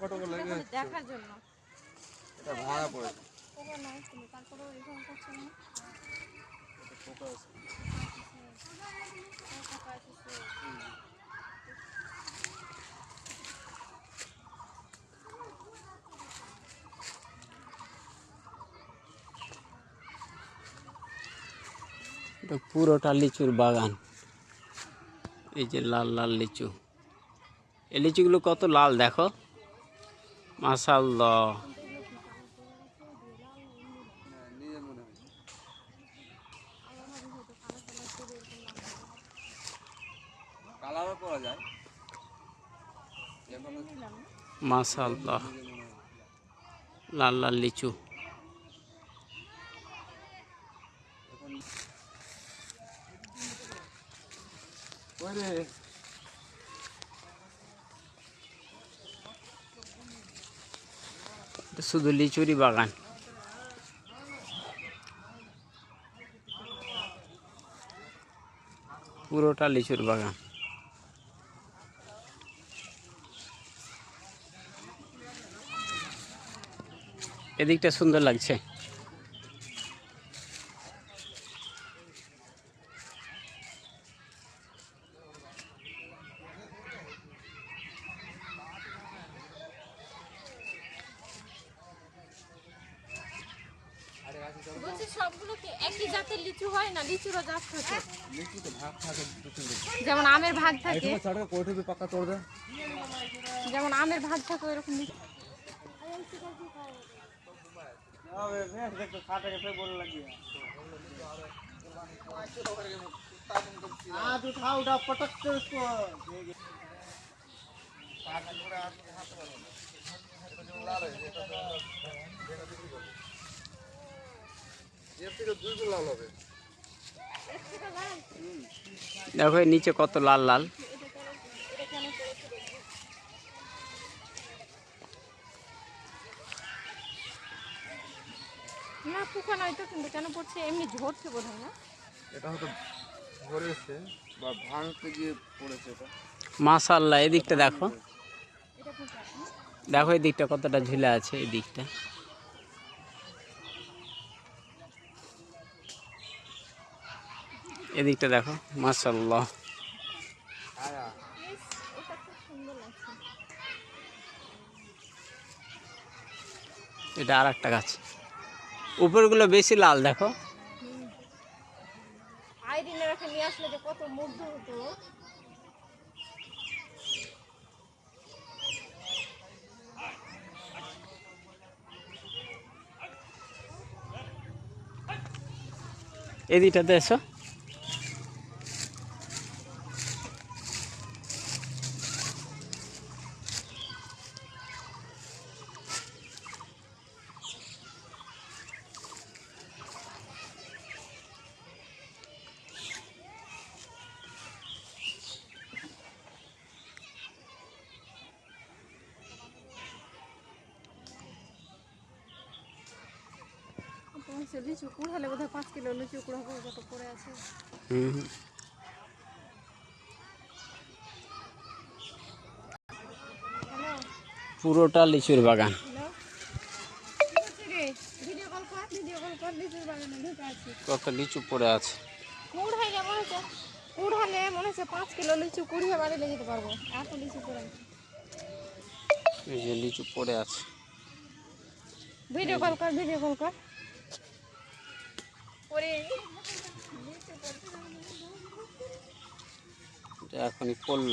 Photo লেগে খালি দেখার জন্য। এটা ভাড়া পড়ে খবর নাই কিন্তু তারপরেও এরকম করছে না। ফটো আছে। টাকা আসছে এটা পুরোটা লিচুর বাগান। এই যে লাল লাল লিচু। এই লিচুগুলো কত লাল দেখো। মাসাল্লাহ কালারও করা যায়। মাসাল্লাহ লাল লাল লিচু। এখন শুধু লিচুরি বাগান। পুরোটা লিচুর বাগান। এদিকটা সুন্দর লাগছে। সবগুলো কি একই জাতের লিচু হয় না লিচুরও জাত থাকে লিচু তো ভাগ থাকে দু তিনটে যেমন আমের ভাগ থাকে চড়ে কোঠে भी पक्का तोड़ दे যেমন আমের ভাগ থাকে ওইরকম লিচু आज उठा उठा पटक के उसको দেখো নিচে কত লাল লাল। না পোকা নয় তো কিন্তু কেন পড়ছে? এমনি ঝরছে বোধ হয় না? এটা হয়তো ধরেছে বা ভাঙতে গিয়ে পড়েছে এটা। মাসাল্লাহ এদিকটা দেখো? দেখো এই দিকটা কতটা ঝুলে আছে এই দিকটা এদিকটা দেখো মাসাল্লাহ এটা আর একটা গাছ। উপরগুলো বেশি লাল দেখো। এদিকটাতে এসো। তোমার লিচু কুড়ালে বোধ হয় পাঁচ কিলো লিচু কুড়াবো কত পড়ে আছে। পুরোটা লিচুর বাগান। হ্যালো? ভিডিও কল কর ভিডিও কল কর লিচুর বাগানে কত লিচু পড়ে আছে। কুড়াইলে মনে হচ্ছে। কুড়ালে মনে হচ্ছে পাঁচ কিলো লিচু কুড়িয়ে বাড়ি লেগে যেতে পারব। এত লিচু পড়ে আছে। এই যে লিচু পড়ে আছে। ভিডিও কল কর ভিডিও কল কর। এটা এখনই পড়ল।